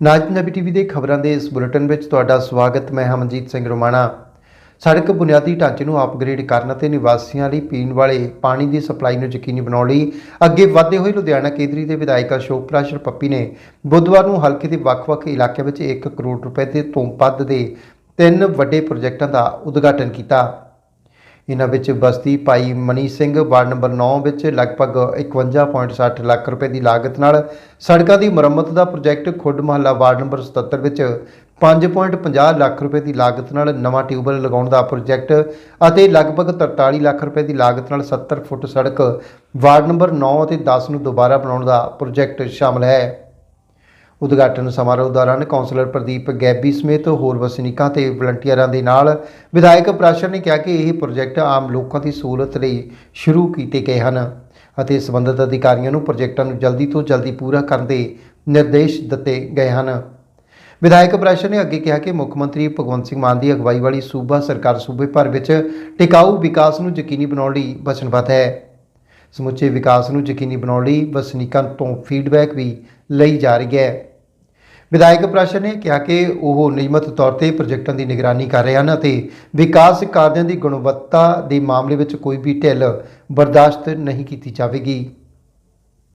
ਨਾਜ Punjabi TV ਦੇ ਖਬਰਾਂ ਦੇ ਇਸ ਬੁਲੇਟਿਨ ਵਿੱਚ ਤੁਹਾਡਾ ਸਵਾਗਤ, ਮੈਂ ਹਮਨਜੀਤ ਸਿੰਘ ਰੋਮਾਣਾ। ਸੜਕ ਬੁਨਿਆਦੀ ਢਾਂਚੇ ਨੂੰ ਅਪਗ੍ਰੇਡ ਕਰਨ ਅਤੇ ਨਿਵਾਸੀਆਂ ਲਈ ਪੀਣ ਵਾਲੇ ਪਾਣੀ ਦੀ ਸਪਲਾਈ ਨੂੰ ਯਕੀਨੀ ਬਣਾਉਣ ਲਈ ਅੱਗੇ ਵਧਦੇ ਹੋਏ ਲੁਧਿਆਣਾ ਕੇਂਦਰੀ ਦੇ ਵਿਧਾਇਕ ਅਸ਼ੋਕ ਪ੍ਰਾਸ਼ਰ ਪੱਪੀ ਨੇ ਬੁੱਧਵਾਰ ਨੂੰ ਹਲਕੇ ਦੇ ਵੱਖ-ਵੱਖ ਇਲਾਕਿਆਂ ਵਿੱਚ 1 ਕਰੋੜ ਰੁਪਏ ਦੇ ਤੋਂ ਵੱਧ ਦੇ ਤਿੰਨ ਵੱਡੇ ਪ੍ਰੋਜੈਕਟਾਂ ਦਾ ਉਦਘਾਟਨ ਕੀਤਾ। ਇਹਨਾਂ ਵਿੱਚ ਬਸਤੀ ਭਾਈ ਮਨੀ ਸਿੰਘ, ਵਾਰਡ ਨੰਬਰ 9 ਵਿੱਚ ਲਗਭਗ 51.60 ਲੱਖ ਰੁਪਏ ਦੀ ਲਾਗਤ ਨਾਲ ਸੜਕਾਂ ਦੀ ਮੁਰੰਮਤ ਦਾ ਪ੍ਰੋਜੈਕਟ ਖੁੱਡ ਮਹੱਲਾ ਵਾਰਡ ਨੰਬਰ 77 ਵਿੱਚ 5.50 ਲੱਖ ਰੁਪਏ ਦੀ ਲਾਗਤ ਨਾਲ ਨਵਾਂ ਟਿਊਬਵੈੱਲ ਲਗਾਉਣ ਦਾ ਪ੍ਰੋਜੈਕਟ ਅਤੇ ਲਗਭਗ 43 ਲੱਖ ਰੁਪਏ ਦੀ ਲਾਗਤ ਨਾਲ 70 ਫੁੱਟ ਸੜਕ ਵਾਰਡ ਨੰਬਰ 9 ਅਤੇ 10 ਨੂੰ ਦੁਬਾਰਾ ਬਣਾਉਣ ਦਾ ਪ੍ਰੋਜੈਕਟ ਸ਼ਾਮਲ ਹੈ। ਉਦਘਾਟਨ ਸਮਾਰੋਹ ਦੌਰਾਨ ਕੌਂਸਲਰ ਪ੍ਰਦੀਪ ਗੈਬੀ ਸਮੇਤ ਹੋਰ ਵਸਨੀਕਾਂ ਤੇ ਵਲੰਟੀਅਰਾਂ ਦੇ ਨਾਲ ਵਿਧਾਇਕ ਪ੍ਰਾਸ਼ਰ ਨੇ ਕਿਹਾ ਕਿ ਇਹ ਪ੍ਰੋਜੈਕਟ ਆਮ ਲੋਕਾਂ ਦੀ ਸਹੂਲਤ ਲਈ ਸ਼ੁਰੂ ਕੀਤੇ ਗਏ ਹਨ ਅਤੇ ਸੰਬੰਧਿਤ ਅਧਿਕਾਰੀਆਂ ਨੂੰ ਪ੍ਰੋਜੈਕਟਾਂ ਨੂੰ ਜਲਦੀ ਤੋਂ ਜਲਦੀ ਪੂਰਾ ਕਰਨ ਦੇ ਨਿਰਦੇਸ਼ ਦਿੱਤੇ ਗਏ ਹਨ। ਵਿਧਾਇਕ ਪ੍ਰਾਸ਼ਰ ਨੇ ਅੱਗੇ ਕਿਹਾ ਕਿ ਮੁੱਖ ਮੰਤਰੀ ਭਗਵੰਤ ਸਿੰਘ ਮਾਨ ਦੀ ਅਗਵਾਈ ਵਾਲੀ ਸੂਬਾ ਸਰਕਾਰ ਸੂਬੇ ਭਰ ਵਿੱਚ ਟਿਕਾਊ ਵਿਕਾਸ ਨੂੰ ਯਕੀਨੀ ਬਣਾਉਣ ਲਈ ਵਚਨਬੱਧ ਹੈ। ਸਮੁੱਚੇ ਵਿਕਾਸ ਨੂੰ ਯਕੀਨੀ ਬਣਾਉਣ ਲਈ ਵਸਨੀਕਾਂ ਤੋਂ ਫੀਡਬੈਕ ਵੀ ਲਈ ਜਾ ਰਹੀ ਹੈ। ਵਿਧਾਇਕ ਪ੍ਰਾਸ਼ਰ ਨੇ ਕਿਹਾ ਕਿ ਉਹ ਨਿਯਮਤ ਤੌਰ ਤੇ ਪ੍ਰੋਜੈਕਟਾਂ ਦੀ ਨਿਗਰਾਨੀ ਕਰ ਰਹੇ ਹਨ ਅਤੇ ਵਿਕਾਸ ਕਾਰਜਾਂ ਦੀ ਗੁਣਵੱਤਾ ਦੇ ਮਾਮਲੇ ਵਿੱਚ ਕੋਈ ਵੀ ਢਿੱਲ ਬਰਦਾਸ਼ਤ ਨਹੀਂ ਕੀਤੀ ਜਾਵੇਗੀ।